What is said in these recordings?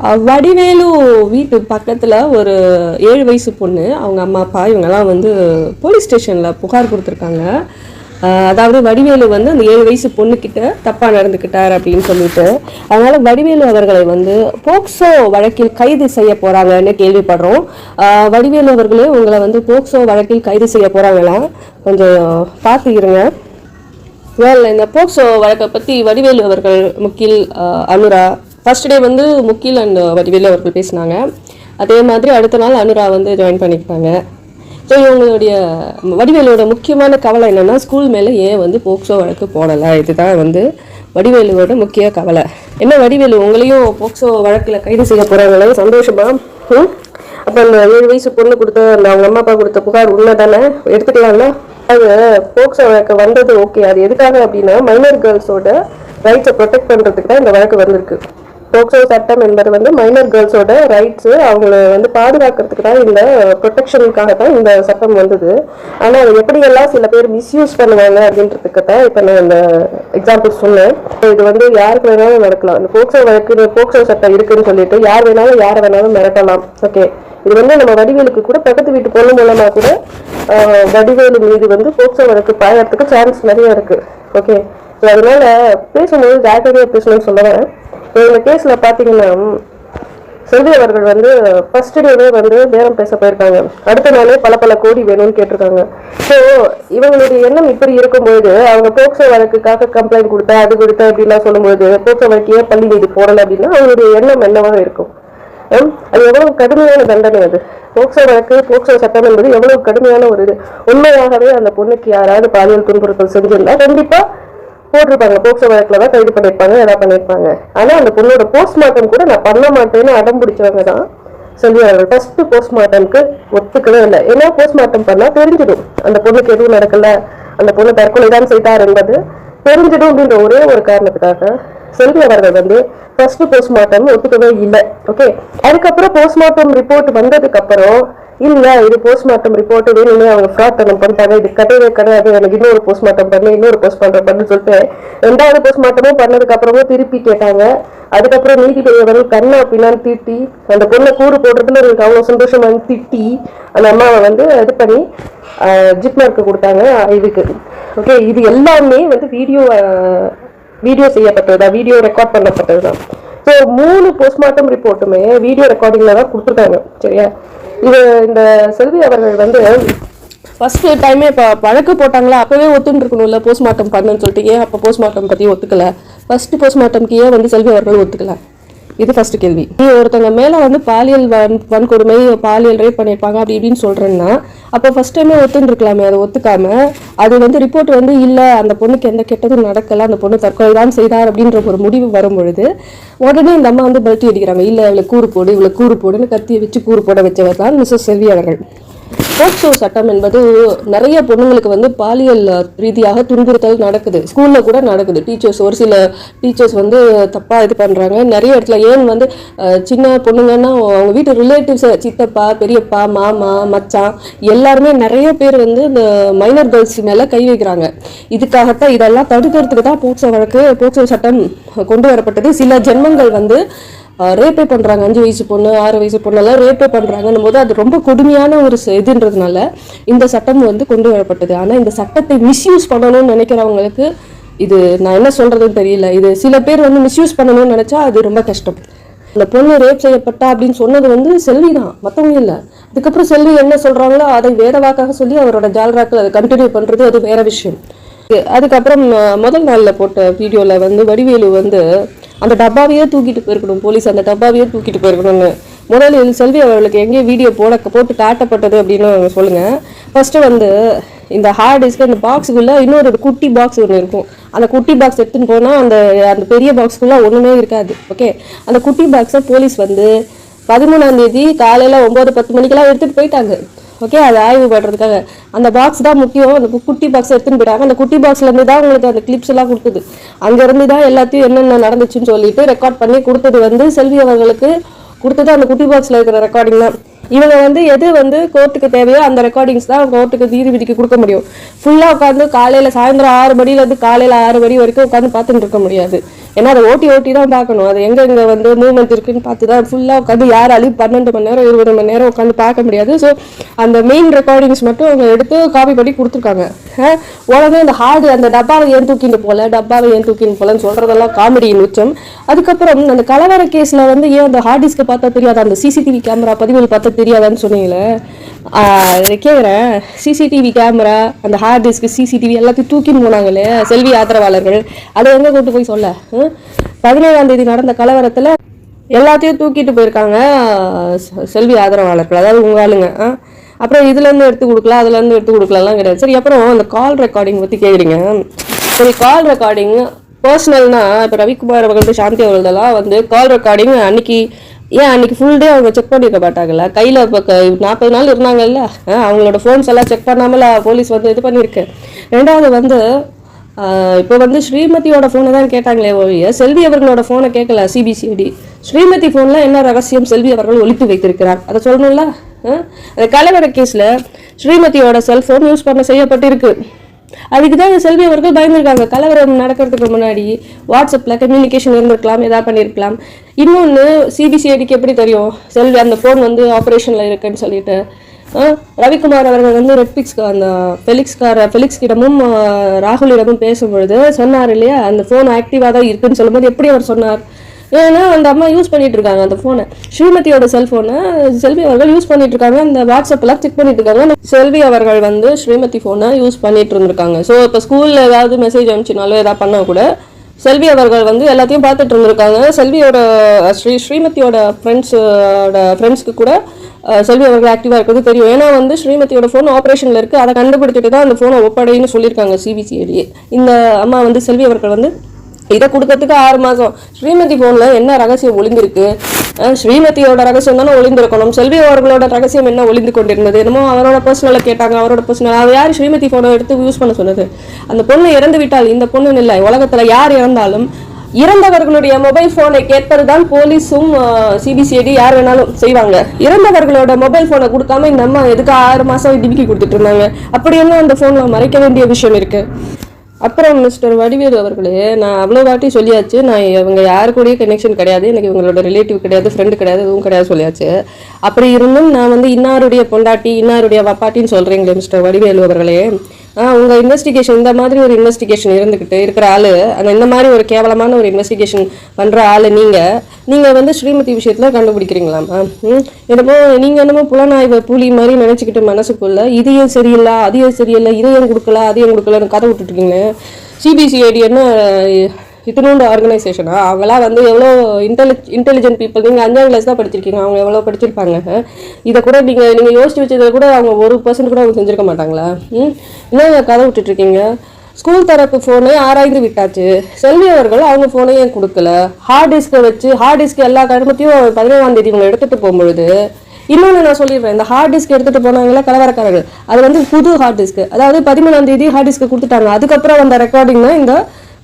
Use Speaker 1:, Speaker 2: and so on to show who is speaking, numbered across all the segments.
Speaker 1: வடிவேலு வீட்டு பக்கத்தில் ஒரு ஏழு வயசு பொண்ணு அவங்க அம்மா அப்பா இவங்கெல்லாம் வந்து போலீஸ் ஸ்டேஷனில் புகார் கொடுத்துருக்காங்க. அதாவது வடிவேலு வந்து அந்த ஏழு வயசு பொண்ணுக்கிட்ட தப்பாக நடந்துக்கிட்டார் அப்படின்னு சொல்லிட்டு அதனால் வடிவேலு அவர்களை வந்து போக்சோ வழக்கில் கைது செய்ய போகிறாங்கன்னு கேள்விப்படுறோம். வடிவேலு அவர்களே உங்களை வந்து போக்சோ வழக்கில் கைது செய்ய போகிறாங்களாம் கொஞ்சம் பார்த்து இருங்க வேல் இந்த போக்சோ வழக்கை பற்றி வடிவேலு அவர்கள் முக்கில் அனுரா ஃபர்ஸ்ட் டே வந்து முக்கில் அண்ட் வடிவேலு அவர்கள் பேசினாங்க. அதே மாதிரி அடுத்த நாள் அனுரா வந்து ஜாயின் பண்ணிக்கிட்டாங்க ஸோ இவங்களுடைய வடிவேலோட முக்கியமான கவலை என்னென்னா ஸ்கூல் மேலே ஏன் வந்து போக்சோ வழக்கு போடலை? இதுதான் வந்து வடிவேலுவோட முக்கிய கவலை. என்ன வடிவேலு உங்களையும் போக்சோ வழக்கில் கைது செய்ய போகிறாங்களே சந்தோஷமா? ம்? அப்போ அந்த ஏழு வயசு பொண்ணு கொடுத்த அந்த அவங்க அம்மா அப்பா கொடுத்த புகார் உண்மை தானே எடுத்துக்கலாம்ல? அது போக்சோ வழக்கு வந்தது ஓகே அது எதுக்காக அப்படின்னா மைனர் கேர்ள்ஸோட ரைட்ஸை ப்ரொடெக்ட் பண்ணுறதுக்கு தான் இந்த வழக்கு வந்திருக்கு. போக்சோ சட்டம் என்பது வந்து மைனர் கேர்ள்ஸோட ரைட்ஸு அவங்கள வந்து பாதுகாக்கிறதுக்கு தான் இந்த ப்ரொடெக்ஷனுக்காக தான் இந்த சட்டம் வந்தது. ஆனால் அது எப்படியெல்லாம் சில பேர் மிஸ்யூஸ் பண்ணுவாங்க அப்படின்றதுக்கு தான் இப்போ நான் இந்த எக்ஸாம்பிள் சொன்னேன். இது வந்து யாருக்கு வேணாலும் நடக்கலாம் இந்த போக்சோ வழக்கு போக்சோ சட்டம் இருக்குன்னு சொல்லிட்டு யார் வேணாலும் யாரை வேணாலும் மிரட்டலாம். ஓகே இது வந்து நம்ம வடிவேலுக்கு கூட பக்கத்து வீட்டு பொண்ணு மூலமாக கூட வடிவேலு மீது வந்து போக்சோ வழக்கு பாயறதுக்கு சான்ஸ் நிறைய இருக்கு. ஓகே ஸோ அதனால பேசும்போது ஜாக்கிரதையாக பேசணும்னு சொல்லுவேன் இந்த கேஸில் பார்த்தீங்கன்னா செல்வி அவர்கள் வந்து ஃபர்ஸ்ட் டேவே வந்து பேரம் பேச போயிருக்காங்க. அடுத்த நாளே பல பல கோடி வேணும்னு கேட்டிருக்காங்க. ஸோ இவங்களுடைய எண்ணம் இப்படி இருக்கும்போது அவங்க போக்சோ வழக்குக்காக கம்ப்ளைண்ட் கொடுத்தா அது கொடுத்தா அப்படின்லாம் சொல்லும்போது போக்சோ வழக்கையே பள்ளி நீதி போடலை அப்படின்னா அவங்களுடைய எண்ணம் என்னவாக இருக்கும்? அது எவ்வளவு கடுமையான தண்டனை அது? போக்சோ வழக்கு போக்சோ சட்டம் என்பது எவ்வளவு கடுமையான ஒரு இது? உண்மையாகவே அந்த பொண்ணுக்கு யாராவது பாலியல் துன்புறுத்தல் செஞ்சிருந்தா கண்டிப்பா போட்டிருப்பாங்க. போக்சோ வழக்கில் தான் கைது பண்ணிருப்பாங்க எதாவது பண்ணியிருப்பாங்க. ஆனால் அந்த பொண்ணோட போஸ்ட்மார்ட்டம் கூட நான் பண்ண மாட்டேன்னு அடம் பிடிச்சவங்க தான் செல்வி அவர்கள். ஃபர்ஸ்ட் போஸ்ட்மார்ட்டம்க்கு ஒத்துக்கவே இல்லை. ஏன்னா போஸ்ட்மார்ட்டம் பண்ணால் தெரிஞ்சிடும். அந்த பொண்ணுக்கு எதுவும் நடக்கல. அந்த பொண்ணு தற்கொலை தான் செய்தார் என்பது தெரிஞ்சிடும் அப்படின்ற ஒரே ஒரு காரணத்துக்காக செல்வி அவர்கள் வந்து ஃபர்ஸ்ட் போஸ்ட்மார்ட்டம் ஒத்துக்கவே இல்லை. ஓகே அதுக்கப்புறம் போஸ்ட்மார்ட்டம் ரிப்போர்ட் வந்ததுக்கு அப்புறம் இல்ல இது போஸ்ட்மார்ட்டம் ரிப்போர்ட் வேணும்னு அவங்க ஃப்ராட் பண்ண பண்ணிட்டாங்க இது கிடையவே கிடையாது. எனக்கு இன்னொரு போஸ்ட்மார்ட்டம் பண்ணு இன்னொரு போஸ்ட்மார்ட்டம் பண்ணு சொல்லிட்டு ரெண்டாவது போஸ்ட்மார்ட்டமும் பண்ணதுக்கு அப்புறமும் திருப்பி கேட்டாங்க. அதுக்கப்புறம் நீதிபதி அவர்கள் கண்ணா பின்னான்னு திட்டி அந்த பொண்ணை கூறு போடுறதுல எனக்கு அவ்வளவு சந்தோஷமா திட்டி அந்த அம்மாவை வந்து இது பண்ணி ஜிப்மார்க்கு கொடுத்தாங்க. இதுக்கு ஓகே இது எல்லாமே வந்து வீடியோ வீடியோ செய்யப்பட்டதா வீடியோ ரெக்கார்ட் பண்ணப்பட்டது தான் ஸோ மூணு போஸ்ட்மார்ட்டம் ரிப்போர்ட்டுமே வீடியோ ரெக்கார்டிங்கில் தான் கொடுத்துருக்காங்க சரியா? இது இந்த செல்வி அவர்கள் வந்து ஃபஸ்ட்டு டைமே இப்போ வழக்கு போட்டாங்களா? அப்போவே ஒத்துன்னு இருக்கணும்ல போஸ்ட்மார்ட்டம் பண்ணுன்னு சொல்லிட்டு. ஏன் அப்போ போஸ்ட்மார்ட்டம் பற்றி ஒத்துக்கல? ஃபஸ்ட்டு போஸ்ட்மார்ட்டம்க்கு ஏன் வந்து செல்வி அவர்கள் ஒத்துக்கல? இது ஃபர்ஸ்ட் கேள்வி. நீ ஒருத்தவங்க மேல வந்து பாலியல் வன் வன்கொடுமை பாலியல் ரேப் பண்ணியிருப்பாங்க அப்படி இப்படின்னு சொல்றேன்னா அப்போ ஃபர்ஸ்ட் டைமே ஒத்துன்னு இருக்கலாமே அதை ஒத்துக்காம அது வந்து ரிப்போர்ட் வந்து இல்ல அந்த பொண்ணுக்கு எந்த கெட்டதும் நடக்கல அந்த பொண்ணு தற்கொலை தான் செய்தார் அப்படின்ற ஒரு முடிவு வரும் பொழுது உடனே இந்த அம்மா வந்து பல்ட்டி அடிக்கிறாங்க. இல்ல இவளை கூறு போடு இவளை கூறு போடுன்னு கத்தியை வச்சு கூறு போட வச்சவர் தான் மிஸ்ஸஸ் செல்வி அவர்கள். போக்சோ சட்டம் என்பது நிறைய பொண்ணுங்களுக்கு வந்து பாலியல் ரீதியாக துன்புறுத்தல் நடக்குது. ஸ்கூலில் கூட நடக்குது. டீச்சர்ஸ் ஒரு சில டீச்சர்ஸ் வந்து தப்பாக இது பண்ணுறாங்க நிறைய இடத்துல ஏன் வந்து சின்ன பொண்ணுங்கன்னா அவங்க வீட்டு ரிலேட்டிவ்ஸ் சித்தப்பா பெரியப்பா மாமா மச்சான் எல்லாருமே நிறைய பேர் வந்து இந்த மைனர் கேர்ள்ஸ் மேலே கை வைக்கிறாங்க. இதுக்காகத்தான் இதெல்லாம் தடுக்கிறதுக்கு தான் போக்சோ வழக்கு போக்சோ சட்டம் கொண்டு வரப்பட்டது. சில ஜென்மங்கள் வந்து ரேப்பே பண்ணுறாங்க அஞ்சு வயசு பொண்ணு ஆறு வயசு பொண்ணெல்லாம் ரேப்பே பண்ணுறாங்கன்னும் போது அது ரொம்ப கொடுமையான ஒரு இதுன்றதுனால இந்த சட்டம் வந்து கொண்டு வரப்பட்டது. ஆனால் இந்த சட்டத்தை மிஸ்யூஸ் பண்ணணும்னு நினைக்கிறவங்களுக்கு இது நான் என்ன சொல்கிறதுன்னு தெரியல. இது சில பேர் வந்து மிஸ்யூஸ் பண்ணணும்னு நினச்சா அது ரொம்ப கஷ்டம். அந்த பொண்ணு ரேப் செய்யப்பட்டா அப்படின்னு சொன்னது வந்து செல்வி தான். மற்றவங்க இல்லை. அதுக்கப்புறம் செல்வி என்ன சொல்கிறாங்களோ அதை வேத வாக்காக சொல்லி அவரோட ஜால்ராக்கள் அதை கண்டினியூ பண்ணுறது அது வேற விஷயம். அதுக்கப்புறம் முதல் நாளில் போட்ட வீடியோவில் வந்து வடிவேலு வந்து அந்த டப்பாவையே தூக்கிட்டு போயிருக்கணும் போலீஸ் அந்த டப்பாவையே தூக்கிட்டு போயிருக்கணும்னு. முதலில் செல்வி அவர்களுக்கு எங்கே வீடியோ போட போட்டு காட்டப்பட்டது அப்படின்னு அவங்க சொல்லுங்கள் ஃபஸ்ட்டு வந்து இந்த ஹார்ட் டிஸ்க் அந்த பாக்ஸுக்குள்ளே இன்னொரு ஒரு குட்டி பாக்ஸ் ஒன்று இருக்கும். அந்த குட்டி பாக்ஸ் எடுத்துன்னு போனால் அந்த அந்த பெரிய பாக்ஸ்க்குள்ள ஒன்றுமே இருக்காது ஓகே அந்த குட்டி பாக்ஸை போலீஸ் வந்து பதிமூணாம் தேதி காலையில் ஒம்பது பத்து மணிக்கெல்லாம் எடுத்துகிட்டு போயிட்டாங்க. ஓகே அது ஆய்வு பண்ணுறதுக்காக அந்த பாக்ஸ் தான் முக்கியம். அந்த குட்டி பாக்ஸ் எடுத்துன்னு போயிட்டாங்க. அந்த குட்டி பாக்ஸ்லேருந்து தான் உங்களுக்கு அந்த கிளிப்ஸ் எல்லாம் கொடுத்தது அங்கேருந்து தான் எல்லாத்தையும் என்னென்ன நடந்துச்சுன்னு சொல்லிட்டு ரெக்கார்ட் பண்ணி கொடுத்தது வந்து செல்வி அவர்களுக்கு கொடுத்தது அந்த குட்டி பாக்ஸில் இருக்கிற ரெக்கார்டிங் தான். இவங்க வந்து எது வந்து கோர்ட்டுக்கு தேவையோ அந்த ரெக்கார்டிங்ஸ் தான் கோர்ட்டுக்கு நீதிபதிக்கு கொடுக்க முடியும். ஃபுல்லாக உட்காந்து காலையில் சாயந்தரம் ஆறு மணிலேருந்து காலையில் ஆறு மணி வரைக்கும் உட்காந்து பார்த்துட்டு இருக்க முடியாது. ஏன்னா அதை ஓட்டி ஓட்டி தான் பார்க்கணும். அது எங்க எங்க வந்து மூவ்மெண்ட் இருக்குன்னு பார்த்து தான் ஃபுல்லாக உட்காந்து யாராலையும் பன்னெண்டு மணி நேரம் இருபது மணி நேரம் உட்காந்து பார்க்க முடியாது. ஸோ அந்த மெயின் ரெக்கார்டிங்ஸ் மட்டும் அவங்க எடுத்து காப்பி பண்ணி கொடுத்துருக்காங்க. உடனே அந்த ஹார்டு அந்த டப்பாவை ஏன் தூக்கிட்டு போல டப்பாவை ஏன் தூக்கின்னு போலன்னு சொல்றதெல்லாம் காமெடியின் உச்சம் அதுக்கப்புறம் அந்த கலவர கேஸ்ல வந்து ஏன் அந்த ஹார்ட் டிஸ்க்கை பார்த்தா தெரியாது? அந்த சிசிடிவி கேமரா பதிவுகள் பார்த்தா தெரியாதான்னு சொன்னீங்களே. இதை கேட்குறேன் சிசிடிவி கேமரா அந்த ஹார்ட் டிஸ்க் சிசிடிவி எல்லாத்தையும் தூக்கின்னு போனாங்களே செல்வி ஆதரவாளர்கள். அதை எங்கே கொண்டு போய் சொல்ல? பதினேழாம் தேதி நடந்த கலவரத்தில் எல்லாத்தையும் தூக்கிட்டு போயிருக்காங்க செல்வி ஆதரவாளர்கள். அதாவது உங்க ஆளுங்க. அப்புறம் இதுலேருந்து எடுத்து கொடுக்கலாம் அதுலேருந்து எடுத்து கொடுக்கலாம்லாம் கிடையாது. சரி அப்புறம் அந்த கால் ரெக்கார்டிங் பற்றி கேட்குறீங்க சரி கால் ரெக்கார்டிங் பர்சனல்னா இப்போ ரவிக்குமார் அவர்கள்ட்ட சாந்தி அவர்களதெல்லாம் வந்து கால் ரெக்கார்டிங் அன்னைக்கு ஏன் அன்னைக்கு ஃபுல் டே அவங்க செக் பண்ணியிருக்க மாட்டாங்கல்ல? கையில் இப்போ நாற்பது நாள் இருந்தாங்கல்ல? ஆ, அவங்களோட ஃபோன்ஸ் எல்லாம் செக் பண்ணாமல் போலீஸ் வந்து இது பண்ணியிருக்கு ரெண்டாவது வந்து இப்போ வந்து ஸ்ரீமதியோட ஃபோனை தான் கேட்டாங்களே ஒழிய செல்வி அவர்களோட ஃபோனை கேட்கல சிபிசிஐடி ஸ்ரீமதி ஃபோனில் என்ன ரகசியம்? செல்வி அவர்கள் ஒழித்து வைத்திருக்கிறார். அதை சொல்லணும்ல? ஆ? அந்த கலவர கேஸில் ஸ்ரீமதியோட செல்ஃபோன் யூஸ் பண்ண செய்யப்பட்டிருக்கு. அதுக்கு தான் செல்வி அவர்கள் பயந்துருக்காங்க. கலவரம் நடக்கிறதுக்கு முன்னாடி வாட்ஸ்அப்பில் கம்யூனிகேஷன் இருந்திருக்கலாம் எதாவது பண்ணியிருக்கலாம் இன்னொன்று சிபிசிஐடிக்கு எப்படி தெரியும்? செல்வி அந்த ஃபோன் வந்து ஆப்ரேஷனில் இருக்குன்னு சொல்லிட்டு. ரவிக்குமார் அவர்கள் வந்து ரெட்பிக்ஸ் அந்த ஃபெலிக்ஸ்கார ஃபெலிக்ஸ்கிடமும் ராகுலிடமும் பேசும்பொழுது சொன்னார் இல்லையா? அந்த ஃபோன் ஆக்டிவாக தான் இருக்குன்னு சொல்லும்போது எப்படி அவர் சொன்னார்? ஏன்னா அந்த அம்மா யூஸ் பண்ணிட்டு இருக்காங்க அந்த ஃபோனை ஸ்ரீமதியோட செல்ஃபோனை செல்வி அவர்கள் யூஸ் பண்ணிட்டு இருக்காங்க. அந்த வாட்ஸ்அப்லாம் செக் பண்ணிட்டு இருக்காங்க. செல்வி அவர்கள் வந்து ஸ்ரீமதி ஃபோனை யூஸ் பண்ணிட்டு இருந்திருக்காங்க. ஸோ இப்போ ஸ்கூலில் ஏதாவது மெசேஜ் அனுப்பிச்சினாலோ ஏதாவது பண்ணால் கூட செல்வி அவர்கள் வந்து எல்லாத்தையும் பார்த்துட்டு இருந்திருக்காங்க. செல்வியோட ஸ்ரீ ஸ்ரீமதியோட ஃப்ரெண்ட்ஸோட ஃப்ரெண்ட்ஸ்க்கு கூட செல்வி அவர்கள் ஆக்டிவாக இருக்கிறது தெரியும். ஏன்னா வந்து ஸ்ரீமதியோட ஃபோன் ஆப்ரேஷனில் இருக்குது அதை கண்டுபிடிச்சிட்டு தான் அந்த ஃபோனை ஒப்படைன்னு சொல்லியிருக்காங்க சிபிசிஐடியே இந்த அம்மா வந்து செல்வி அவர்கள் வந்து இதை கொடுக்கறதுக்கு ஆறு மாதம் ஸ்ரீமதி ஃபோனில் என்ன ரகசியம் ஒளிந்திருக்கு? ஸ்ரீமதியோட ரகசியம் தானே ஒளிந்திருக்கணும். செல்வி அவர்களோட ரகசியம் என்ன ஒளிந்து கொண்டிருந்தது? என்னமோ அவரோட பர்சனலை கேட்டாங்க அவரோட பர்சனல் அவர் யார் ஸ்ரீமதி ஃபோனை எடுத்து யூஸ் பண்ண சொன்னது? அந்த பொண்ணு இறந்து விட்டால் இந்த பொண்ணு இல்லை உலகத்தில் யார் இறந்தாலும் இறந்தவர்களுடைய மொபைல் போனை கேட்பதுதான் போலீஸும் சிபிசிஐடி யார் வேணாலும் செய்வாங்க. இறந்தவர்களோட மொபைல் ஃபோனை கொடுக்காம இந்த அம்மா எதுக்கு ஆறு மாதம் டிபிக்கி கொடுத்துட்டு இருந்தாங்க? அப்படி என்ன அந்த ஃபோனில் மறைக்க வேண்டிய விஷயம் இருக்குது அப்புறம் மிஸ்டர் வடிவேலு அவர்களே நான் அவ்வளோ வாட்டி சொல்லியாச்சு. நான் இவங்க யாரு கூடயும் கனெக்ஷன் கிடையாது. எனக்கு இவங்களோட ரிலேட்டிவ் கிடையாது ஃப்ரெண்டு கிடையாது எதுவும் கிடையாது சொல்லியாச்சு. அப்படி இருந்தும் நான் வந்து இன்னாருடைய பொண்டாட்டி இன்னாருடைய வப்பாட்டின்னு சொல்றீங்களே மிஸ்டர் வடிவேலு அவர்களே ஆ இன்வெஸ்டிகேஷன் இந்த மாதிரி ஒரு இன்வெஸ்டிகேஷன் இருந்துக்கிட்டு இருக்கிற ஆள் அந்த இந்த மாதிரி ஒரு கேவலமான ஒரு இன்வெஸ்டிகேஷன் பண்ணுற ஆள் நீங்கள் நீங்கள் வந்து ஸ்ரீமதி விஷயத்தில் கண்டுபிடிக்கிறீங்களா என்னமோ நீங்கள் என்னமோ புலனாய்வு புலி மாதிரி நினச்சிக்கிட்டு மனசுக்குள்ள இதையும் சரியில்லை அதையும் சரியில்லை இதையும் கொடுக்கல அதையும் கொடுக்கலன்னு கதை விட்டுட்டுருக்கீங்க சிபிசிஐடி என்ன இத்தினோண்டு ஆர்கனைசேஷனா அவங்களாம் வந்து எவ்வளோ இன்டெலி இன்டெலிஜென்ட் பீப்புள் நீங்கள் அஞ்சாம் கிளாஸ் தான் படிச்சிருக்கீங்க. அவங்க எவ்வளோ படிச்சிருப்பாங்க? இதை கூட நீங்கள் நீங்கள் யோசிச்சு வச்சதை கூட அவங்க ஒரு பர்சன்ட் கூட அவங்க செஞ்சிருக்க மாட்டாங்களா? ம்? என்ன கதை விட்டுட்ருக்கீங்க ஸ்கூல் தரப்பு ஃபோனை ஆராய்ந்து விட்டாச்சு. செல்வி அவர்கள் அவங்க ஃபோனை ஏன் கொடுக்கல? ஹார்ட் டிஸ்க்கை வச்சு ஹார்ட் டிஸ்க் எல்லா கருமத்தையும் பதினேழாம் தேதி இவங்க எடுத்துகிட்டு போகும்பொழுது இன்னொன்று நான் சொல்லிடுறேன். இந்த ஹார்ட் டிஸ்க் எடுத்துகிட்டு போனாங்களே கலவரக்காரர்கள். அது வந்து புது ஹார்ட் டிஸ்க் அதாவது பதிமூணாம் தேதி ஹார்ட் டிஸ்க் கொடுத்துட்டாங்க. அதுக்கப்புறம் வந்த ரெக்கார்டிங் தான் இந்த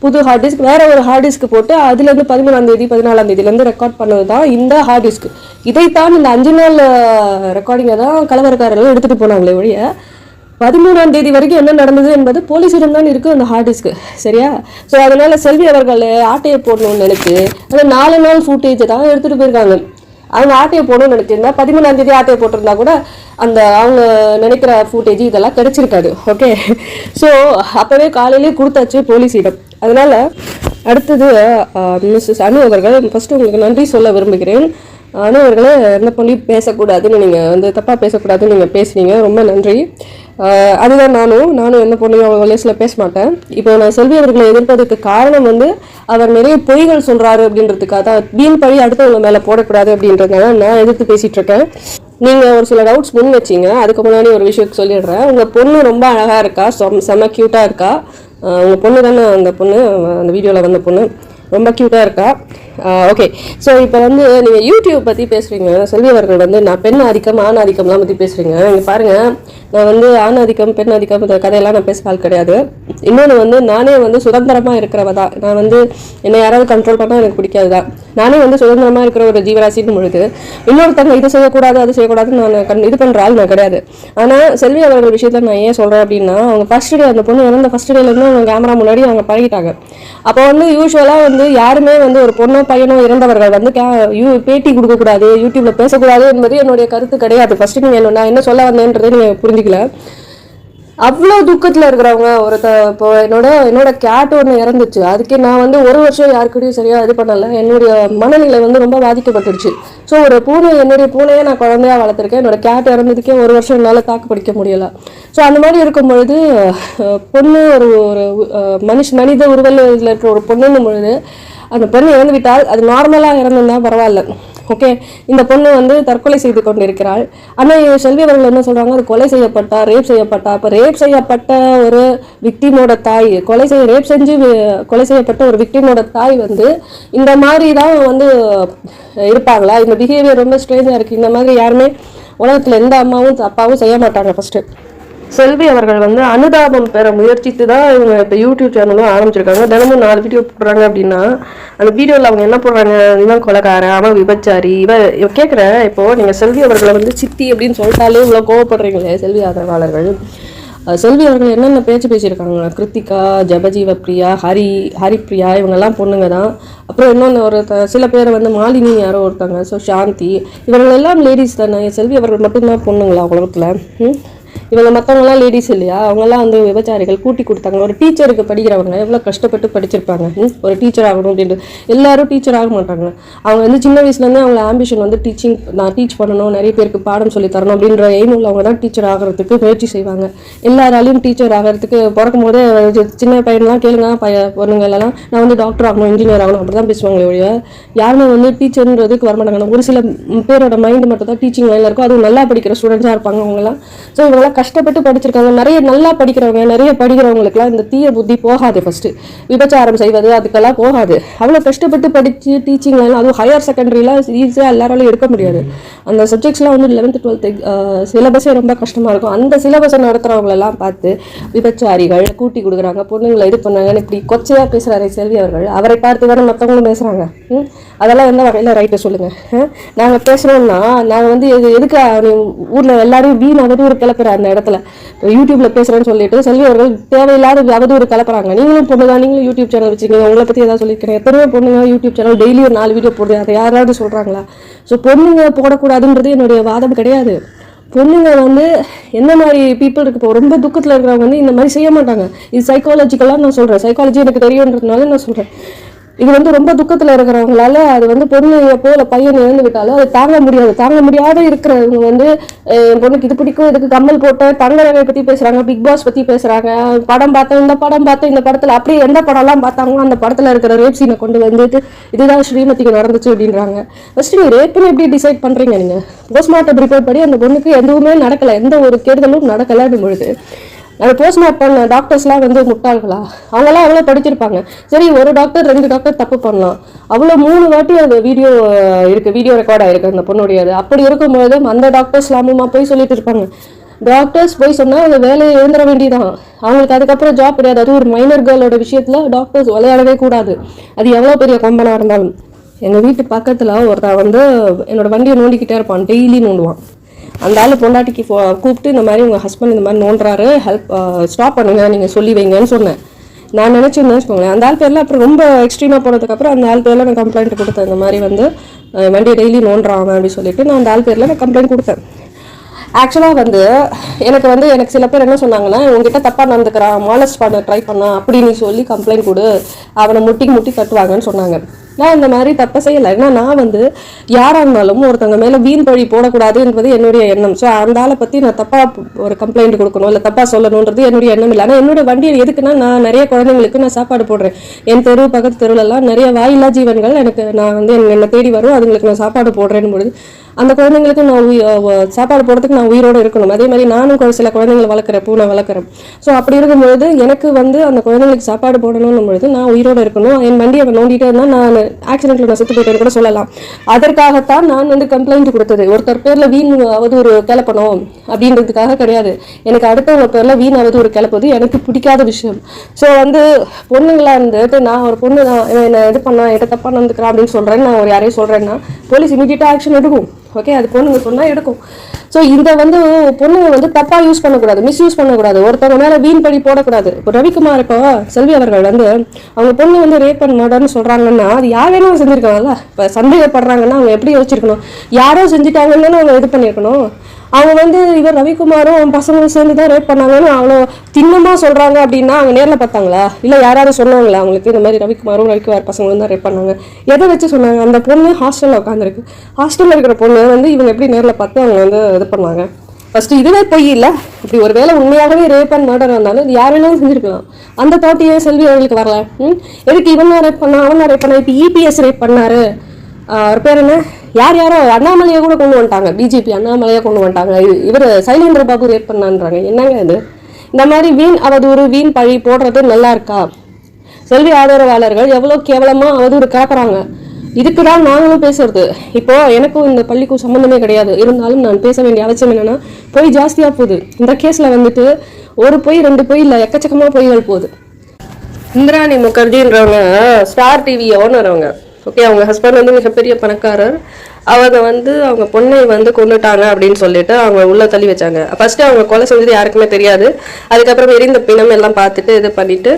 Speaker 1: புது ஹார்ட் டிஸ்க் வேற ஒரு ஹார்ட் டிஸ்க் போட்டு அதுலேருந்து பதிமூணாம் தேதி பதினாலாம் தேதியிலேருந்து ரெக்கார்ட் பண்ணது தான் இந்த ஹார்ட் டிஸ்க் இதைத்தான் இந்த அஞ்சு நாள் ரெக்கார்டிங்கை தான் கலவரக்காரர்கள் எடுத்துகிட்டு போனாங்களே ஒழிய பதிமூணாம் தேதி வரைக்கும் என்ன நடந்தது என்பது போலீஸிடம் தான் இருக்கு அந்த ஹார்ட் டிஸ்க் சரியா? ஸோ அதனால செல்வி அவர்கள் ஆட்டையை போடணும்னு நினைச்சு அந்த நாலு நாள் ஃபுட்டேஜை தான் எடுத்துட்டு போயிருக்காங்க. அவங்க ஆட்டையை போடணும்னு நினைச்சிருந்தா பதிமூணாம் தேதி ஆட்டையை போட்டிருந்தா கூட அந்த அவங்க நினைக்கிற ஃபுட்டேஜ் இதெல்லாம் கிடைச்சிருக்காது. ஓகே ஸோ அப்போவே காலையிலேயே கொடுத்தாச்சு போலீஸிடம் அதனால் அடுத்தது மிஸ்ஸஸ் அனு அவர்கள் ஃபஸ்ட்டு உங்களுக்கு நன்றி சொல்ல விரும்புகிறேன். அனு அவர்களை என்ன பொண்ணையும் பேசக்கூடாதுன்னு நீங்கள் வந்து தப்பாக பேசக்கூடாதுன்னு நீங்கள் பேசுனீங்க. ரொம்ப நன்றி. அதுதான் நானும் நானும் என்ன பொண்ணையும் அவங்க வயசில் பேச மாட்டேன். இப்போ நான் செல்வி அவர்களை எதிர்ப்பதற்கு காரணம் வந்து அவர் நிறைய பொய்கள் சொல்கிறாரு அப்படின்றதுக்காக தான் வீண் பழி அடுத்தவங்க மேலே போடக்கூடாது அப்படின்றதுனால நான் எதிர்த்து பேசிகிட்டு இருக்கேன். நீங்கள் ஒரு சில டவுட்ஸ் முன் வச்சீங்க. அதுக்கு முன்னாடி ஒரு விஷயம் சொல்லிடுறேன். உங்கள் பொண்ணு ரொம்ப அழகாக இருக்கா? செம செம்ம க்யூட்டாக இருக்கா? அவங்க பொண்ணு தானே அந்த பொண்ணு அந்த வீடியோவில் வந்த பொண்ணு. ரொம்ப க்யூட்டாக இருக்கா? ஓகே ஸோ இப்போ வந்து நீங்கள் யூடியூப் பற்றி பேசுகிறீங்க செல்வியவர்கள் வந்து நான் பெண் ஆதிக்கம் ஆண் ஆதிக்கம்லாம் பற்றி பேசுகிறீங்க நீங்கள் பாருங்கள் நான் வந்து ஆண் ஆதிக்கம் பெண் ஆதிக்கம் இந்த கதையெல்லாம் நான் பேச ஆள் கிடையாது. இன்னொன்று வந்து நானே வந்து சுதந்திரமாக இருக்கிறவ தான். நான் வந்து என்னை யாராவது கண்ட்ரோல் பண்ணால் எனக்கு பிடிக்காது தான் நானே வந்து சுதந்திரமாக இருக்கிற ஒரு ஜீவராசின்னு பொழுது இன்னொருத்தவங்க இது செய்யக்கூடாது அது செய்யக்கூடாதுன்னு நான் கண் இது பண்ணுற ஆள் நான் கிடையாது. ஆனால் செல்வி அவர்கள் விஷயத்தில் நான் ஏன் சொல்கிறேன் அப்படின்னா அவங்க ஃபஸ்ட் டே அந்த பொண்ணு இறந்த ஃபஸ்ட் டேலேருந்து அவங்க கேமரா முன்னாடி அவங்க பழகிட்டாங்க. அப்போ வந்து யூஸ்வலாக வந்து யாருமே வந்து ஒரு பொண்ணை பையனும் இறந்தவர்கள் வந்து கே யூ பேட்டி கொடுக்கக்கூடாது யூடியூப்ல பேசக்கூடாது என்பது என்னுடைய கருத்து கிடையாது. ஃபர்ஸ்ட் நீங்கள் நான் என்ன சொல்ல வந்தேன்றதை நீங்கள் புரிஞ்சிக்கல. அவ்வளோ துக்கத்தில் இருக்கிறவங்க ஒருத்த இப்போ என்னோட என்னோட கேட் ஒன்று இறந்துச்சு. அதுக்கே நான் வந்து ஒரு வருஷம் யாருக்கிட்டையும் சரியாக இது பண்ணலை. என்னுடைய மனநிலை வந்து ரொம்ப பாதிக்கப்பட்டுருச்சு ஸோ ஒரு பூனை என்னுடைய பூனையை நான் குழந்தையா வளர்த்துருக்கேன். என்னோட கேட் இறந்ததுக்கே ஒரு வருஷம் என்னால் தாக்கு பிடிக்க முடியலை. ஸோ அந்த மாதிரி இருக்கும் பொழுது பொண்ணு ஒரு ஒரு மனுஷ மனித உருவல் இதில் இருக்கிற ஒரு பொண்ணுன்னும் பொழுது அந்த பெண் இறந்து விட்டால் அது நார்மலாக இறந்துருந்தால் பரவாயில்ல. ஓகே இந்த பொண்ணு வந்து தற்கொலை செய்து கொண்டிருக்கிறாள். ஆனால் செல்வி அவர்கள் என்ன சொல்கிறாங்க அது கொலை செய்யப்பட்டா ரேப் செய்யப்பட்டா. அப்போ ரேப் செய்யப்பட்ட ஒரு விக்டிமோட தாய் கொலை செய்ய ரேப் செஞ்சு கொலை செய்யப்பட்ட ஒரு விக்டிமோட தாய் வந்து இந்த மாதிரி தான் வந்து இருப்பாங்களா? இந்த பிஹேவியர் ரொம்ப ஸ்ட்ரேஞ்சாக இருக்குது இந்த மாதிரி யாருமே உலகத்தில் எந்த அம்மாவும் அப்பாவும் செய்ய மாட்டாங்க ஃபஸ்ட்டு செல்வி அவர்கள் வந்து அனுதாபம் பெற முயற்சித்து தான் இவங்க இப்போ யூடியூப் சேனலும் ஆரம்பிச்சிருக்காங்க. தினமும் நாலு வீடியோ போடுறாங்க அப்படின்னா அந்த வீடியோவில் அவங்க என்ன போடுறாங்க? இவன் கொலைக்காரன் அவன் விபச்சாரி இவ கேட்குறேன் இப்போது நீங்கள் செல்வி அவர்களை வந்து சித்தி அப்படின்னு சொல்லிட்டாலே இவ்வளோ கோவப்படுறீங்களே செல்வி ஆதரவாளர்கள். செல்வி அவர்கள் என்னென்ன பேச்சு பேசியிருக்காங்க? கிருத்திகா ஜபஜீவ பிரியா ஹரி ஹரிப்ரியா இவங்கெல்லாம் பொண்ணுங்க தான் அப்புறம் இன்னொன்று ஒரு த- சில பேர் வந்து மாலினி யாரோ ஒருத்தாங்க ஸோ சாந்தி. இவங்களெல்லாம் எல்லாம் லேடிஸ் தானே? செல்வி அவர்கள் மட்டும்தான் பொண்ணுங்களா உலகத்தில்? இவங்க மற்றவங்களாம் லேடிஸ் இல்லையா? அவங்கெல்லாம் வந்து விபச்சாரிகள் கூட்டி கொடுத்தாங்க. ஒரு டீச்சருக்கு படிக்கிறவங்க எவ்வளோ கஷ்டப்பட்டு படிச்சிருப்பாங்க? ஒரு டீச்சர் ஆகணும் அப்படின்ட்டு. எல்லாரும் டீச்சர் ஆக மாட்டாங்க. அவங்க வந்து சின்ன வயசுலேருந்தே அவங்க ஆம்பிஷன் வந்து டீச்சிங் நான் டீச் பண்ணணும் நிறைய பேருக்கு பாடம் சொல்லி தரணும் அப்படின்ற எய்ம் உள்ளவங்க தான் டீச்சர் ஆகிறதுக்கு முயற்சி செய்வாங்க. எல்லாராலையும் டீச்சர் ஆகிறதுக்கு பிறக்கும் போதே சின்ன பையன்லாம் கேளுங்க பைய பொண்ணுங்க எல்லாம் நான் வந்து டாக்டர் ஆகணும் இன்ஜினியர் ஆகணும் அப்படி தான் பேசுவாங்களே ஒழிய யாருமே வந்து டீச்சர்ன்றதுக்கு வரமாட்டாங்க ஒரு சில பேரோட மைண்ட் மட்டும் தான் டீச்சிங் லைனில் இருக்கும். அதுவும் நல்லா படிக்கிற ஸ்டூடெண்ட்ஸாக இருப்பாங்க அவங்கலாம் ஸோ இவங்களாம் கஷ்டப்பட்டு படிச்சிருக்காங்க. நிறைய நல்லா படிக்கிறவங்க நிறைய படிக்கிறவங்களுக்குலாம் இந்த தீய புத்தி போகாது ஃபர்ஸ்ட் விபச்சாரம் செய்வது அதுக்கெல்லாம் போகாது. அவ்வளோ கஷ்டப்பட்டு படித்து டீச்சிங் லைன் அதுவும் ஹையர் செகண்டரிலாம் ஈஸியாக எல்லாராலையும் எடுக்க முடியாது. அந்த சப்ஜெக்ட்ஸ்லாம் வந்து லெவன்த்து டுவெல்த்து சிலபஸே ரொம்ப கஷ்டமாக இருக்கும். அந்த சிலபஸை நடத்துகிறவங்களெல்லாம் பார்த்து விபச்சாரிகள் கூட்டி கொடுக்குறாங்க. பொண்ணுங்களை இது பண்ணாங்கன்னு இப்படி கொச்சையாக பேசுகிறாரு செல்வி அவர்கள். அவரை பார்த்து தானே மற்றவங்களும் பேசுகிறாங்க அதெல்லாம் எந்த வகையில் ரைட்டு சொல்லுங்கள் நாங்கள் பேசுகிறோம்னா நாங்கள் வந்து எது எதுக்கு ஊரில் எல்லாரையும் வீண் அவதூறு கிளப்புற அந்த இடத்துல? இப்போ யூடியூப்பில் பேசுகிறேன்னு சொல்லிட்டு செல்வி அவர்கள் தேவையில்லாத அவதூறு கிளப்புறாங்க. நீங்களும் பொண்ணு தான் நீங்களும் யூடியூப் சேனல் வச்சுருக்கீங்க உங்களை பற்றி ஏதாவது சொல்லியிருக்கேன் எத்தனையோ பொண்ணுங்க யூடியூப் சேனல் டெய்லி ஒரு நாலு வீடியோ போடுது. அதை யாராவது சொல்கிறாங்களா ஸோ பொண்ணுங்க போடக்கூடாதுன்றது என்னுடைய வாதம் கிடையாது. பொண்ணுங்க வந்து எந்த மாதிரி பீப்புள் இருக்கு? இப்போ ரொம்ப துக்கத்தில் இருக்கிறவங்க வந்து இந்த மாதிரி செய்ய மாட்டாங்க. இது சைக்காலஜிக்கலாக நான் சொல்கிறேன் சைக்காலஜி எனக்கு தெரியுன்றதுனால நான் சொல்கிறேன் இது வந்து ரொம்ப துக்கத்தில் இருக்கிறவங்களால அது வந்து பொண்ணு இழப்போ இல்லை பையன் இழந்து விட்டாலும் அது தாங்க முடியாது. தாங்க முடியாத இருக்கிறவங்க வந்து என் பொண்ணுக்கு இது பிடிக்கும் இதுக்கு கம்மல் போட்டேன் தங்க ரகை பற்றி பேசுகிறாங்க பிக் பாஸ் பற்றி பேசுகிறாங்க படம் பார்த்தேன் இந்த படம் பார்த்தேன் இந்த படத்தில் அப்படியே எந்த படம்லாம் பார்த்தாங்களோ அந்த படத்தில் இருக்கிற ரேப் சீனை கொண்டு வந்துட்டு இதுதான் ஸ்ரீமதிக்கு நடந்துச்சு அப்படின்றாங்க. ஃபர்ஸ்ட் நீங்கள் ரேப்புன்னு எப்படி டிசைட் பண்ணுறீங்க நீங்கள் போஸ்ட்மார்ட்டம் ரிப்போர்ட் படி அந்த பொண்ணுக்கு எதுவுமே நடக்கலை எந்த ஒரு கெடுதலும் நடக்கலை அப்படின் பொழுது அந்த போஸ்ட்மார்ட் பண்ண டாக்டர்ஸ்லாம் வந்து முட்டாள்களா? அவங்கெல்லாம் எவ்வளோ படிச்சிருப்பாங்க. சரி ஒரு டாக்டர் ரெண்டு டாக்டர் தப்பு பண்ணலாம். அவ்வளோ மூணு வாட்டி அது வீடியோ இருக்குது வீடியோ ரெக்கார்ட் ஆயிருக்கு அந்த பொண்ணுடையது. அப்படி இருக்கும்போது அந்த டாக்டர்ஸ்லாமுமா போய் சொல்லிட்டு இருப்பாங்க. டாக்டர்ஸ் போய் சொன்னால் அந்த வேலையை எழுந்துட வேண்டியதான் அவங்களுக்கு அதுக்கப்புறம் ஜாப் கிடையாது. அது ஒரு மைனர் கேர்ளோட விஷயத்தில் டாக்டர்ஸ் விளையாடவே கூடாது. அது எவ்வளோ பெரிய கொம்பனாக இருந்தாலும். எங்கள் வீட்டு பக்கத்தில் ஒருத்தன் வந்து என்னோடய வண்டியை நோண்டிக்கிட்டே இருப்பான். டெய்லி நோண்டுவான். அந்த ஆள் பொண்டாட்டிக்கு ஃபோ கூப்பிட்டு இந்த மாதிரி உங்கள் ஹஸ்பண்ட் இந்த மாதிரி நோண்டுறாரு ஹெல்ப் ஸ்டாப் பண்ணுங்க நீங்கள் சொல்லி வைங்கன்னு சொன்னேன். நான் நினச்சிருந்தேன் வச்சுக்கோங்களேன். அந்த ஆள் பேரில் அப்புறம் ரொம்ப எக்ஸ்ட்ரீமாக போனதுக்கப்புறம் அந்த ஆள் பேரில் நான் கம்ப்ளைண்ட் கொடுத்தேன். இந்த மாதிரி வந்து வண்டியை டெய்லி நோண்டுறான் அவன் அப்படின்னு சொல்லிட்டு நான் அந்த ஆள் பேரில் நான் கம்ப்ளைண்ட் கொடுத்தேன். ஆக்சுவலாக வந்து எனக்கு வந்து எனக்கு சில பேர் என்ன சொன்னாங்கன்னா உங்ககிட்ட தப்பாக நடந்துக்கிறான் மாலஸ்ட் பண்ண ட்ரை பண்ணான் அப்படின்னு சொல்லி கம்ப்ளைண்ட் கொடு. அவனை முட்டி முட்டி கட்டுவாங்கன்னு சொன்னாங்க. நான் இந்த மாதிரி தப்பை செய்யலை. ஏன்னா நான் வந்து யாராக இருந்தாலும் ஒருத்தவங்க மேலே வீண் பழி போடக்கூடாது என்பது என்னுடைய எண்ணம். ஸோ அந்த ஆளை பற்றி நான் தப்பாக ஒரு கம்ப்ளைண்ட் கொடுக்கணும் இல்லை தப்பாக சொல்லணுன்றது என்னுடைய எண்ணம் இல்லை. ஆனால் என்னோட வண்டியை எதுக்குன்னா நான் நிறைய குழந்தைங்களுக்கு நான் சாப்பாடு போடுறேன். என் தெரு பக்கத்து தெருவிலலாம் நிறைய வாயில்லா ஜீவன்கள் எனக்கு நான் வந்து என்னை தேடி வரும். அதுங்களுக்கு நான் சாப்பாடு போடுறேன்னு பொழுது அந்த குழந்தைங்களுக்கு நான் உயி- சாப்பாடு போடுறதுக்கு நான் உயிரோடு இருக்கணும். அதே மாதிரி நானும் சில குழந்தைங்களை வளர்க்குறேன் பூனை வளர்க்குறேன். ஸோ அப்படி இருக்கும்பொழுது எனக்கு வந்து அந்த குழந்தைங்களுக்கு சாப்பாடு போடணும் பொழுது நான் உயிரோடு இருக்கணும். என் வண்டியை அவன் நோண்டிட்டே இருந்தால் நான் ஆக்சிடென்ட்டில் நான் செத்து போயிட்டேன்னு கூட சொல்லலாம். அதற்காகத்தான் நான் வந்து கம்ப்ளைண்ட் கொடுத்தது. ஒருத்தர் பேரில் வீண் அவதூறு கிளப்பணும் அப்படின்றதுக்காக கிடையாது. எனக்கு அடுத்தவங்க பேரில் வீணாவது ஒரு கிளப்புவது எனக்கு பிடிக்காத விஷயம். ஸோ வந்து பொண்ணுங்களா இருந்துட்டு நான் ஒரு பொண்ணு நான் என்ன இது பண்ணா என்கிட்ட தப்பாக நடந்துக்கிறான் அப்படின்னு சொல்கிறேன் நான் ஒரு யாரையும் சொல்கிறேன்னா போலீஸ் இமீடியட்டா ஆக்ஷன் எடுக்கும். ஓகே அது பொண்ணுங்க சொன்னால் எடுக்கும். ஸோ இந்த வந்து பொண்ணுங்க வந்து தப்பாக யூஸ் பண்ணக்கூடாது மிஸ்யூஸ் பண்ணக்கூடாது. ஒருத்தவங்க மேலே வீண் பண்ணி போடக்கூடாது. இப்போ ரவிக்குமார் இப்போ செல்வி அவர்கள் வந்து அவங்க பொண்ணு வந்து ரேப் பண்ண மாட்டான்னு சொல்கிறாங்கன்னா அது யார் வேணும் செஞ்சுருக்காங்கல்ல இப்போ சந்தேகப்படுறாங்கன்னா அவங்க எப்படி யோசிச்சிருக்கணும்? யாரோ செஞ்சுட்டாங்கன்னு அவங்க இது பண்ணியிருக்கணும்? அவங்க வந்து இவர் ரவிக்குமாரும் அவன் பசங்களும் சேர்ந்து தான் ரேட் பண்ணாங்கன்னு அவ்வளோ திண்ணமாக சொல்கிறாங்க அப்படின்னா அவங்க நேரில் பார்த்தாங்களா? இல்லை யாராவது சொன்னாங்களா? அவங்களுக்கு இந்த மாதிரி ரவிக்குமாரும் ரவிக்குமார் பசங்களும் தான் ரேட் பண்ணாங்க. எதை வச்சு சொன்னாங்க? அந்த பொண்ணு ஹாஸ்டலில் உட்காந்துருக்கு ஹாஸ்டலில் இருக்கிற பொண்ணு வந்து இவங்க எப்படி நேரில் பார்த்து அவங்க வந்து இது பண்ணுவாங்க? ஃபஸ்ட்டு இதுவே பொய் இல்லை. இப்படி ஒரு வேலை உண்மையாகவே ரேப் அண்ட் மர்டர் வந்தாலும் இது யார் வேணாலும் செஞ்சுருக்கலாம். அந்த தாட்டியே செல்வி அவங்களுக்கு வரல. ம்? எதுக்கு இவன் ரேப் பண்ணா? அவன் ரேப் பண்ணா? இப்போ இபிஎஸ் ரேப் பண்ணாரு. அவர் பேர் என்ன? யார் யாரோ அண்ணாமலையை கூட கொண்டு வந்துட்டாங்க. பிஜேபி அண்ணாமலையை கொண்டு வந்துட்டாங்க. இவர் சைலேந்திர பாபு ரேப் பண்ணான்றாங்க. என்னங்க இது? இந்த மாதிரி வீண் அவதூறு வீண் பழி போடுறது நல்லா இருக்கா? செல்வி ஆதரவாளர்கள் எவ்வளோ கேவலமாக அவதூறு கிளப்புறாங்க இதுக்கு தான் நாங்களும் பேசுறது. இப்போ எனக்கும் இந்த பள்ளிக்கும் சம்மந்தமே கிடையாது. இருந்தாலும் நான் பேச வேண்டிய அவசியம் என்னன்னா பொய் ஜாஸ்தியா போகுது. இந்த கேஸ்ல வந்துட்டு ஒரு பொய் ரெண்டு பொய் இல்ல எக்கச்சக்கமா பொய்கள் போகுது. இந்திராணி முகர்ஜின்றவங்க ஸ்டார் டிவி ஓனர் அவங்க ஓகே அவங்க ஹஸ்பண்ட் வந்து மிகப்பெரிய பணக்காரர். அவங்க வந்து அவங்க பொண்ணை வந்து கொண்டுட்டாங்க அப்படின்னு சொல்லிட்டு அவங்க உள்ள தள்ளி வச்சாங்க. ஃபர்ஸ்ட் அவங்க கொலை செஞ்சது யாருக்குமே தெரியாது. அதுக்கப்புறம் எரிந்த பிணம் எல்லாம் பார்த்துட்டு இது பண்ணிட்டு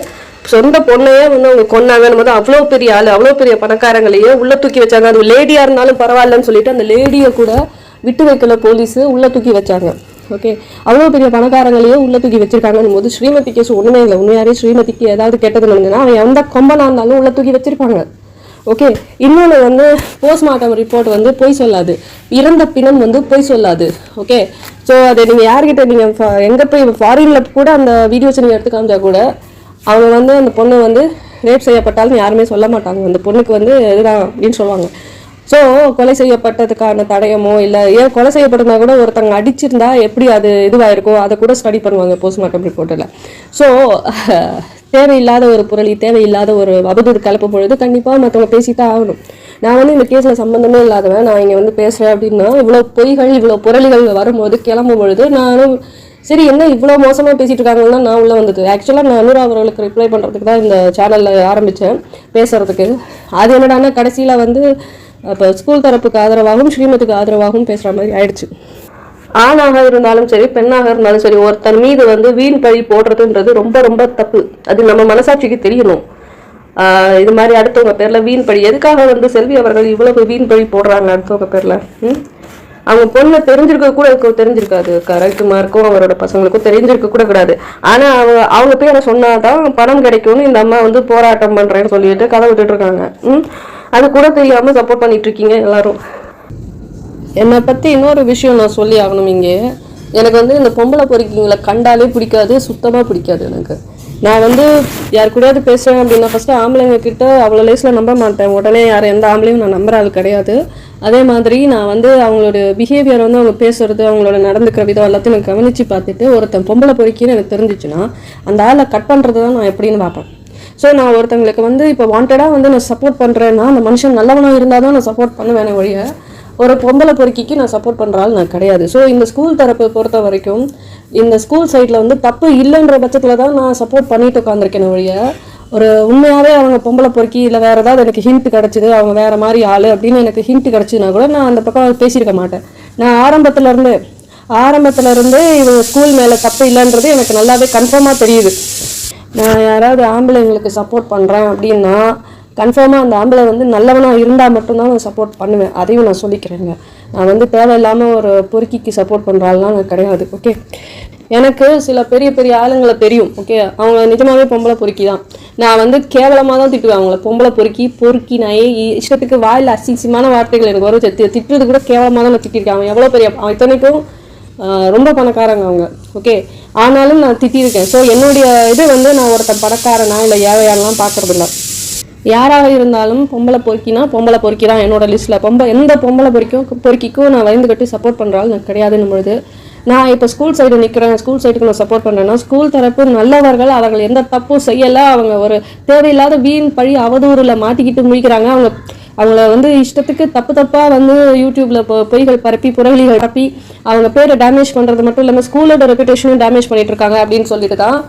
Speaker 1: சொந்த பொண்ணையே வந்து அவங்க கொன்னாங்கன்னு போது அவ்வளோ பெரிய ஆள் அவ்வளோ பெரிய பணக்காரங்களையே உள்ள தூக்கி வச்சாங்க. அது லேடியா இருந்தாலும் பரவாயில்லன்னு சொல்லிட்டு அந்த லேடியை கூட விட்டு வைக்கல போலீஸ் உள்ள தூக்கி வச்சாங்க. ஓகே அவ்வளோ பெரிய பணக்காரங்களையே உள்ள தூக்கி வச்சிருக்காங்கன்னு போது ஸ்ரீமதி கேஸ் ஒன்றுமே இல்லை. உண்மையாரே ஸ்ரீமதிக்கு ஏதாவது கெட்டது நடந்ததுன்னா அவன் எந்த கொம்பனா இருந்தாலும் உள்ள தூக்கி வச்சிருப்பாங்க. ஓகே இன்னொன்று வந்து போஸ்ட்மார்ட்டம் ரிப்போர்ட் வந்து பொய் சொல்லாது. இறந்த பிணம் வந்து பொய் சொல்லாது. ஓகே ஸோ அதை நீங்கள் யார்கிட்ட நீங்கள் எங்கே போய் ஃபாரினில் கூட அந்த வீடியோஸ் நீங்கள் எடுத்து காமிச்சா கூட அவங்க வந்து அந்த பொண்ணு வந்து ரேப் செய்யப்பட்டாலும் யாருமே சொல்ல மாட்டாங்க. அந்த பொண்ணுக்கு வந்து இதுதான் அப்படின்னு சொல்லுவாங்க. ஸோ கொலை செய்யப்பட்டதுக்கான தடயமோ இல்லை ஏன் கொலை செய்யப்பட்டிருந்தா கூட ஒருத்தங்க அடிச்சிருந்தா எப்படி அது இதுவாயிருக்கோ அதை கூட ஸ்டடி பண்ணுவாங்க போஸ்ட்மார்ட்டம் ரிப்போர்ட்டில் ஸோ தேவையில்லாத ஒரு புரளி தேவையில்லாத ஒரு அவதூறு கலப்பும் பொழுது கண்டிப்பாக மற்றவங்க பேசித்தான் ஆகணும். நான் வந்து இந்த கேஸில் சம்மந்தமே இல்லாதவன். நான் இங்கே வந்து பேசுகிறேன் அப்படின்னா இவ்வளோ பொய்கள் இவ்வளோ புரளிகள் வரும்போது கிளம்பும் பொழுது நானும் சரி என்ன இவ்வளோ மோசமாக பேசிகிட்டு இருக்காங்கன்னா நான் உள்ளே வந்தது. ஆக்சுவலாக நான் அனுரா அவர்களுக்கு ரிப்ளை பண்ணுறதுக்கு தான் இந்த சேனலில் ஆரம்பித்தேன் பேசுகிறதுக்கு அது என்னடான்னா கடைசியில் வந்து இப்போ ஸ்கூல் தரப்புக்கு ஆதரவாகவும் ஸ்ரீமத்துக்கு ஆதரவாகவும் பேசுகிற மாதிரி ஆயிடுச்சு. ஆணாக இருந்தாலும் சரி பெண்ணாக இருந்தாலும் சரி ஒருத்தன் மீது வந்து வீண் பழி போடுறதுன்றது ரொம்ப ரொம்ப தப்பு. அது நம்ம மனசாட்சிக்கு தெரியணும். இது மாதிரி அடுத்தவங்க பேரில் வீண் பழி. எதுக்காக வந்து செல்வி அவர்கள் இவ்வளவு வீண் பழி போடுறாங்க அடுத்தவங்க பேரில்? ம்? அவங்க பொண்ணு தெரிஞ்சிருக்க கூட இருக்க- தெரிஞ்சிருக்காது. கரெக்டுமாருக்கும் அவரோட பசங்களுக்கும் தெரிஞ்சிருக்க கூட கூடாது. ஆனால் அவங்க அவங்க பேரை சொன்னாதான் பணம் கிடைக்கும்னு இந்த அம்மா வந்து போராட்டம் பண்ணுறேன்னு சொல்லிட்டு கதை விட்டுட்டு இருக்காங்க. ம்? அது கூட தெரியாமல் சப்போர்ட் பண்ணிட்டு இருக்கீங்க எல்லாரும். என்னை பற்றி இன்னொரு விஷயம் நான் சொல்லி ஆகணும் இங்கே. எனக்கு வந்து இந்த பொம்பளை பொறுக்கிங்களை கண்டாலே பிடிக்காது சுத்தமாக பிடிக்காது எனக்கு. நான் வந்து யார் கூடயாவது பேசுகிறேன் அப்படின்னா ஃபஸ்ட்டு ஆம்பளைங்க கிட்ட அவ்வளோ லேஸில் நம்ப மாட்டேன். உடனே யார் எந்த ஆம்பளையும் நான் நம்புற ஆள் கிடையாது. அதே மாதிரி நான் வந்து அவங்களோட பிஹேவியர் வந்து அவங்க பேசுறது அவங்களோட நடந்துக்கிற விதம் எல்லாத்தையும் நான் கவனித்து பார்த்துட்டு ஒருத்தன் பொம்பளை பொறுக்கின்னு எனக்கு தெரிஞ்சிச்சுன்னா அந்த ஆளை கட் பண்ணுறது தான் நான் எப்படின்னு பார்ப்பேன். ஸோ நான் ஒருத்தங்களுக்கு வந்து இப்போ வாண்டடாக வந்து நான் சப்போர்ட் பண்ணுறேன்னா அந்த மனுஷன் நல்லவனாக இருந்தால் தான் நான் சப்போர்ட் பண்ணுவேன் ஒழிய ஒரு பொம்பளை பொறுக்கிக்கு நான் சப்போர்ட் பண்ணுற ஆள் நான் கிடையாது. ஸோ இந்த ஸ்கூல் தரப்பை பொறுத்த வரைக்கும் இந்த ஸ்கூல் சைடில் வந்து தப்பு இல்லைன்ற பட்சத்தில் தான் நான் சப்போர்ட் பண்ணிட்டு உட்காந்துருக்கேன் ஒழிய ஒரு உண்மையாகவே அவங்க பொம்பளை பொறுக்கி இல்லை வேறு ஏதாவது எனக்கு ஹிண்ட் கிடச்சிது அவங்க வேறு மாதிரி ஆள் அப்படின்னு எனக்கு ஹிண்ட் கிடச்சிதுன்னா கூட நான் அந்த பக்கம் பேசியிருக்க மாட்டேன். நான் ஆரம்பத்துலேருந்து இருந்தே இருந்தே இவங்க ஸ்கூல் மேலே தப்பு இல்லைன்றது எனக்கு நல்லாவே கன்ஃபார்மாக தெரியுது. நான் யாராவது ஆம்பளைங்களுக்கு சப்போர்ட் பண்ணுறேன் அப்படின்னா கன்ஃபார்மாக அந்த ஆம்பளை வந்து நல்லவனாக இருந்தால் மட்டும்தான் நான் சப்போர்ட் பண்ணுவேன். அதையும் நான் சொல்லிக்கிறேங்க. நான் வந்து தேவையில்லாமல் ஒரு பொறுக்கிக்கு சப்போர்ட் பண்ணுற நான் கிடையாது ஓகே எனக்கு சில பெரிய பெரிய ஆளுங்களை தெரியும் ஓகே அவங்க நிஜமாவே பொம்பளை பொறுக்கி தான். நான் வந்து கேவலமாக தான் திட்டுவேன் அவங்கள. பொம்பளை பொறுக்கி பொறுக்கி நான் இஷ்டத்துக்கு வாயில் அசிங்கமான வார்த்தைகள் எனக்கு வரும். திட்டுறது கூட கேவலமாக தான் நான் திட்டிருக்கேன். அவன் எவ்வளோ பெரிய அவன் இத்தனைக்கும் ரொம்ப பணக்காரங்க அவங்க ஓகே ஆனாலும் நான் திட்டியிருக்கேன். ஸோ என்னுடைய இது வந்து நான் ஒருத்தன் பணக்காரனா இல்லை ஏழையாலாம் பார்க்குறதில்ல யாராக இருந்தாலும் பொம்பளை பொறுக்கினா பொம்பளை பொறுக்கி தான் என்னோட லிஸ்ட்டில் பொம்பளை எந்த பொம்பளை பொறுக்கும் பொறுக்கிக்கும் நான் வயந்து கட்டி சப்போர்ட் பண்ணுறாள் நான் கிடையாதுன்னு பொழுது நான் இப்போ ஸ்கூல் சைடு நிற்கிறேன் ஸ்கூல் சைடுக்கு நான் சப்போர்ட் பண்ணுறேன்னா ஸ்கூல் தரப்பு நல்லவர்கள் அவர்கள் எந்த தப்பும் செய்யலை. அவங்க ஒரு தேவையில்லாத வீண் பழி அவதூறில் மாட்டிக்கிட்டு முடிக்கிறாங்க அவங்க அவங்கள வந்து இஷ்டத்துக்கு தப்பு தப்பாக வந்து யூடியூப்பில் பொ பொய்கள் பரப்பி புறவழிகள் பரப்பி அவங்க பேரை டேமேஜ் பண்ணுறது மட்டும் இல்லாமல் ஸ்கூலோட ரெப்புடேஷனும் டேமேஜ் பண்ணிகிட்டு இருக்காங்க அப்படின்னு சொல்லிட்டு தான்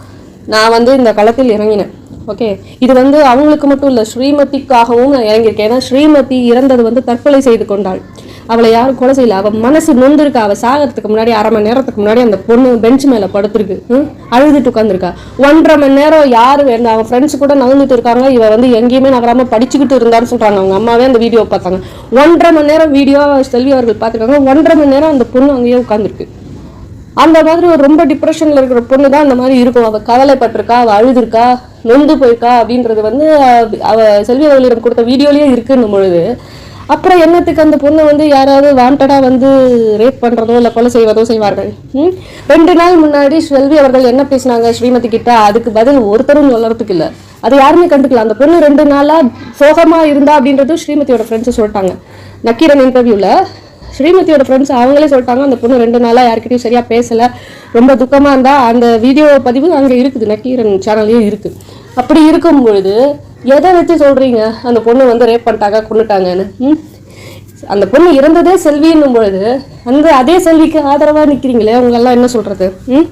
Speaker 1: நான் வந்து இந்த களத்தில் இறங்கினேன். ஓகே இது வந்து அவங்களுக்கு மட்டும் இல்லை ஸ்ரீமதிக்காகவும் நான் இறங்கியிருக்கேன். ஏன்னா ஸ்ரீமதி இறந்தது வந்து தற்கொலை செய்து கொண்டாள். அவளை யாரும் கொலை செய்யல. அவள் மனசு நொந்திருக்கா. அவள் சாகிறதுக்கு முன்னாடி அரை மணி நேரத்துக்கு முன்னாடி அந்த பொண்ணு பெஞ்ச் மேலே படுத்துருக்கு. ம்? அழுதுட்டு உட்காந்துருக்கா ஒன்றரை மணி நேரம் யார் வேணும் அவன் ஃப்ரெண்ட்ஸ் கூட நகர்ந்துட்டு இருக்காங்க. இவ வந்து எங்கேயுமே நகராம படிச்சுக்கிட்டு இருந்தான்னு சொல்றாங்க. அவங்க அம்மாவே அந்த வீடியோ பார்த்தாங்க. ஒன்றரை மணி நேரம் வீடியோ செல்வி அவர்கள் பார்த்துருக்காங்க. ஒன்றரை மணி நேரம் அந்த பொண்ணு அங்கேயே உட்காந்துருக்கு அந்த மாதிரி ஒரு ரொம்ப டிப்ரெஷன்ல இருக்கிற பொண்ணு தான் அந்த மாதிரி இருக்கும். அவ கவலைப்பட்டிருக்கா அவ அழுதுருக்கா நொந்து போயிருக்கா அப்படின்றது வந்து அவ- செல்வி அவர்களிடம் கொடுத்த வீடியோலயே இருக்குன்னும் பொழுது. அப்புறம் என்னத்துக்கு அந்த பொண்ணை வந்து யாராவது வாண்டடா வந்து ரேப் பண்றதோ இல்ல கொலை செய்வதோ செய்வார்கள்? ரெண்டு நாள் முன்னாடி செல்வி அவர்கள் என்ன பேசினாங்க ஸ்ரீமதி கிட்ட? அதுக்கு பதில் ஒருத்தரும் சொல்லறதுக்கு இல்ல. அது யாருமே கண்டுக்கல. அந்த பொண்ணு ரெண்டு நாளா சோகமா இருந்தா அப்படின்றது ஸ்ரீமதியோட ஃப்ரெண்ட்ஸ் சொல்லிட்டாங்க. நக்கீரன் இன்டர்வியூல ஸ்ரீமதியோட ஃப்ரெண்ட்ஸ் அவங்களே சொல்லிட்டாங்க அந்த பொண்ணு ரெண்டு நாளாக யார்கிட்டயும் சரியாக பேசலை. ரொம்ப துக்கமாக இருந்தால் அந்த வீடியோ பதிவு அங்கே இருக்குது. நக்கீரன் சேனல்லையும் இருக்குது அப்படி இருக்கும் பொழுது எதை வச்சு சொல்கிறீங்க அந்த பொண்ணு வந்து ரேப் பண்ணிட்டாங்க கொண்டுட்டாங்கன்னு அந்த பொண்ணு இறந்ததே செல்வின்னும் பொழுது அந்த அதே செல்விக்கு ஆதரவாக நிற்கிறீங்களே அவங்க எல்லாம் என்ன சொல்கிறது ம்?